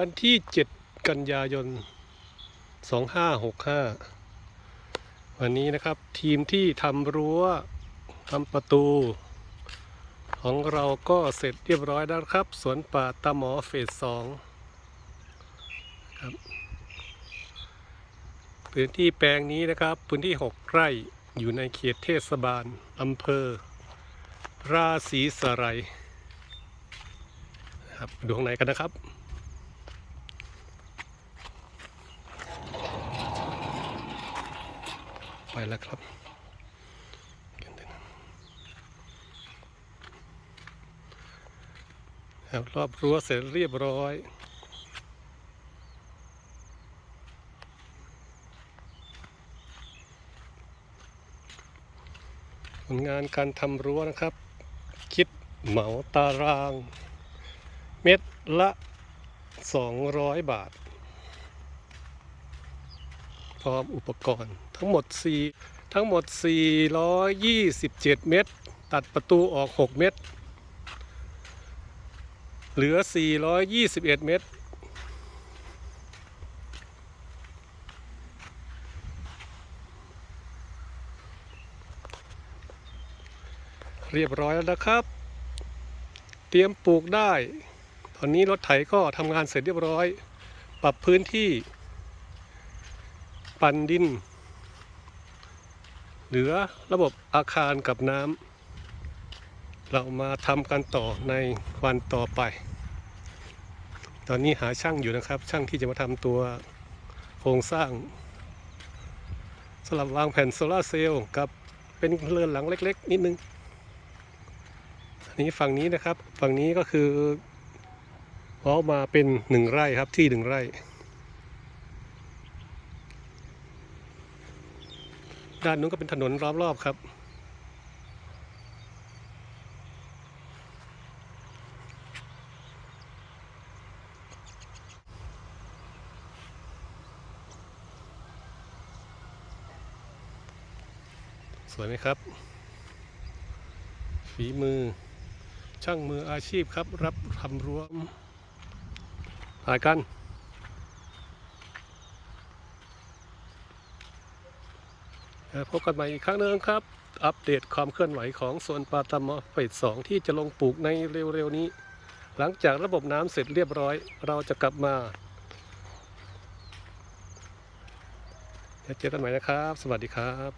วันที่ 7 กันยายน 2565 วันนี้นะครับทีมที่ทำรั้วทำประตู ของเราก็เสร็จเรียบร้อยแล้วครับ สวนป่าตาหมอเฟสสองครับพื้นที่แปลงนี้นะครับ พื้นที่ 6 ไร่อยู่ในเขตเทศบาลอำเภอ ราศีสไรยครับดูข้างในกันนะครับ ปแล้วครับครับรอบรั้วเสร็จเรียบร้อย ผลงานการทำรั้วนะครับ คิดเหมาตาราง เม็ดละ 200 บาท พร้อมอุปกรณ์ทั้งหมด 4 ทั้งหมด 427 เม็ดตัดประตูออก 6 เม็ดเหลือ 421 เม็ดเรียบร้อยแล้วนะครับ เตรียมปลูกได้ ตอนนี้รถไถก็ทำงานเสร็จเรียบร้อย ปรับพื้นที่ ปันดิน เหลือระบบอาคารกับน้ำเรามาทำกันต่อในวันต่อไป ตอนนี้หาช่างอยู่นะครับ ช่างที่จะมาทำตัวโครงสร้างสำหรับวางแผ่นโซลาเซลล์กับเป็นเรือนหลังเล็ก ๆ นิดนึงอันนี้ฝั่งนี้นะครับ ฝั่งนี้ก็คือเว้ามาเป็นหนึ่งไร่ครับที่หนึ่งไร่ ด้านนู้นก็เป็นถนนล้อมรอบครับ สวยไหมครับ ฝีมือ ช่างมืออาชีพครับ รับทำรั้วถ่ายกัน แล้ว พบกันใหม่อีกครั้งหนึงครับ อัปเดตความเคลื่อนไหวของสวนปาตามอเฟสสองที่จะลงปลูกในเร็วๆนี้ หลังจากระบบน้ำเสร็จเรียบร้อย เราจะกลับมาเจอกันใหม่นะครับ สวัสดีครับ